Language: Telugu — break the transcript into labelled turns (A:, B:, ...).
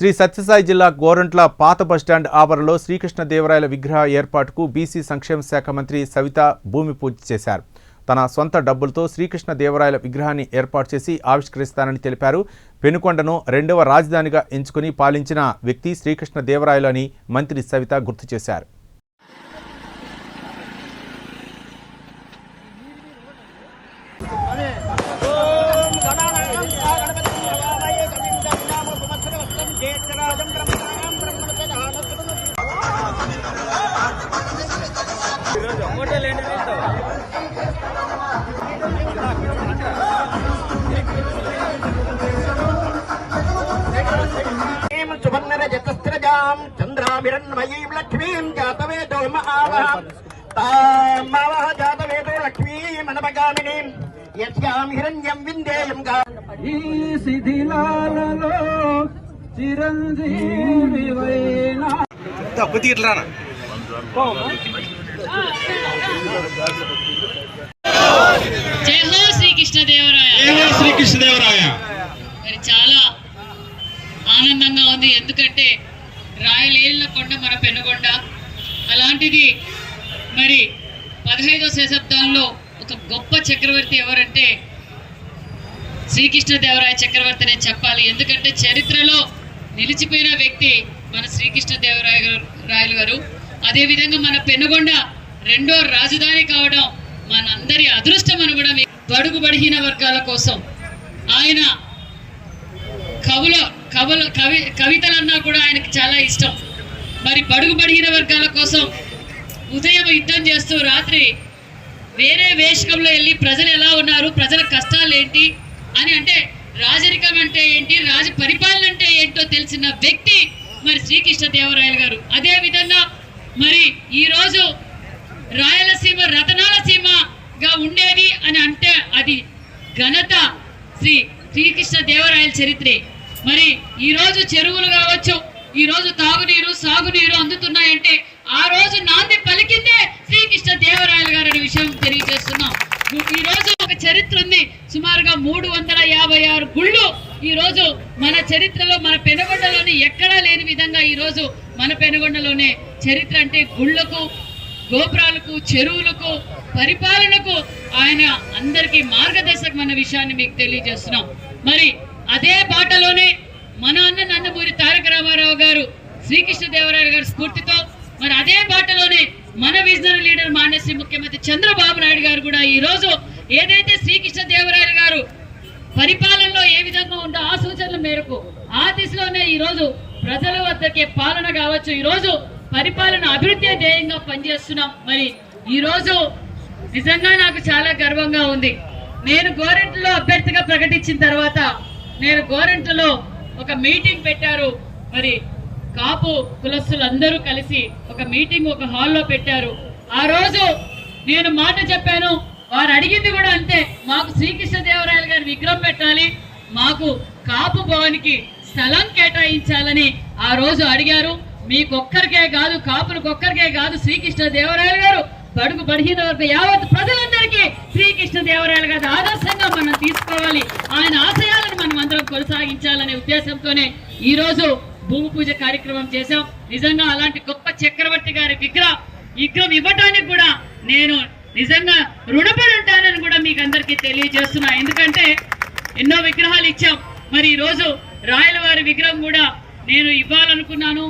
A: శ్రీ సత్యసాయి జిల్లా గోరంట్ల పాత బస్టాండ్ ఆవరణలో శ్రీకృష్ణదేవరాయల విగ్రహ ఏర్పాటుకు బీసీ సంక్షేమ శాఖ మంత్రి సవిత భూమి పూజ చేశారు. తన సొంత డబ్బులతో శ్రీకృష్ణదేవరాయల విగ్రహాన్ని ఏర్పాటు చేసి ఆవిష్కరిస్తానని తెలిపారు. పెనుకొండను రెండవ రాజధానిగా ఎంచుకుని పాలించిన వ్యక్తి శ్రీకృష్ణదేవరాయలు అని మంత్రి సవిత గుర్తు చేశారు.
B: చంద్రాభిరన్మయీం లక్ష్మీం జాతవేదో మహావహం. తామావహ జాతవేదో లక్ష్మీమనపగామినీం యస్యాం హిరణ్యం విందేయం గా
C: ఈ శిథిలాలలో చిరంజీవి
D: తప్పు తీర్లానా శ్రీకృష్ణదేవరాయ. మరి చాలా ఆనందంగా ఉంది. ఎందుకంటే రాయలేళ్ళ కొండ మన పెనుగొండ. అలాంటిది మరి పదహైదో శతాబ్దంలో ఒక గొప్ప చక్రవర్తి ఎవరంటే శ్రీకృష్ణదేవరాయ చక్రవర్తి అనే చెప్పాలి. ఎందుకంటే చరిత్రలో నిలిచిపోయిన వ్యక్తి మన శ్రీకృష్ణదేవరాయ రాయలు గారు. అదేవిధంగా మన పెనుగొండ రెండో రాజధాని కావడం మనందరి అదృష్టం అని కూడా బడుగు బడిహీన వర్గాల కోసం ఆయన కవుల కవుల కవి కవితలన్నా కూడా ఆయనకి చాలా ఇష్టం. మరి బడుగు బడిహీన వర్గాల కోసం ఉదయం యుద్ధం చేస్తూ రాత్రి వేరే వేషకంలో వెళ్ళి ప్రజలు ఎలా ఉన్నారు ప్రజల కష్టాలు ఏంటి అని అంటే రాజరికం అంటే ఏంటి రాజ పరిపాలన అంటే ఏంటో తెలిసిన వ్యక్తి మరి శ్రీకృష్ణ దేవరాయలు గారు. అదే విధంగా మరి ఈరోజు రాయలసీమ రతనాల సీమగా ఉండేది అని అంటే అది ఘనత శ్రీ శ్రీకృష్ణ దేవరాయల చరిత్రే. మరి ఈరోజు చెరువులు కావచ్చు ఈరోజు తాగునీరు సాగునీరు అందుతున్నాయంటే ఆ రోజు నాంది పలికిందే శ్రీకృష్ణ దేవరాయలు గారు అనే విషయం తెలియజేస్తున్నాం. ఈ రోజు ఒక చరిత్ర ఉంది. సుమారుగా మూడు వందల యాభై ఆరు గుళ్ళు ఈ రోజు మన చరిత్రలో మన పెనుగొండలోని ఎక్కడా లేని విధంగా ఈ రోజు మన పెనుగొండలోనే చరిత్ర అంటే గుళ్ళకు గోపురాలకు చెరువులకు పరిపాలనకు ఆయన అందరికీ మార్గదర్శకం అన్న విషయాన్ని మీకు తెలియజేస్తున్నాం. మరి అదే బాటలోనే మన అన్న నందమూరి తారక రామారావు గారు శ్రీకృష్ణదేవరాయలు గారి స్ఫూర్తితో మరి అదే బాటలోనే మన విజనరీ లీడర్ మాన్యశ్రీ ముఖ్యమంత్రి చంద్రబాబు నాయుడు గారు కూడా ఈ రోజు ఏదైతే శ్రీకృష్ణదేవరాయలు గారు పరిపాలనలో ఏ విధంగా ఉందో ఆ సూచనల మేరకు ఆ దిశలోనే ఈ రోజు ప్రజల వద్దకే పాలన కావచ్చు. ఈ రోజు పరిపాలన అభివృద్ధి ధ్యేయంగా పనిచేస్తున్నాం. మరి ఈ రోజు నిజంగా నాకు చాలా గర్వంగా ఉంది. నేను గోరెంట్లో అభ్యర్థిగా ప్రకటించిన తర్వాత నేను గోరెంట్లో ఒక మీటింగ్ పెట్టారు. మరి కాపు కులస్తులందరూ కలిసి ఒక మీటింగ్ ఒక హాల్లో పెట్టారు. ఆ రోజు నేను మాట చెప్పాను. వారు అడిగింది కూడా అంతే. మాకు శ్రీకృష్ణదేవరాయలు గారి విగ్రహం పెట్టాలి. మాకు కాపు భవన్కి స్థలం కేటాయించాలని ఆ రోజు అడిగారు. మీకొక్కరికే కాదు కాపులకొక్కరికే కాదు శ్రీకృష్ణ దేవరాయలు గారు బడుగు బడిహీన వర్గ యావత్ ప్రజలందరికీ శ్రీకృష్ణ దేవరాయలు గారి ఆదర్శంగా మనం తీసుకోవాలి. ఆయన ఆశయాలను మనం అందరం కొనసాగించాలనే ఉద్దేశంతోనే ఈరోజు భూమి పూజ కార్యక్రమం చేశాం. నిజంగా అలాంటి గొప్ప చక్రవర్తి గారి విగ్రహం విగ్రహం ఇవ్వటానికి కూడా నేను నిజంగా రుణపడి ఉంటానని కూడా మీకు అందరికీ తెలియజేస్తున్నా. ఎందుకంటే ఎన్నో విగ్రహాలు ఇచ్చాం. మరి ఈ రోజు రాయల వారి విగ్రహం కూడా నేను ఇవ్వాలనుకున్నాను.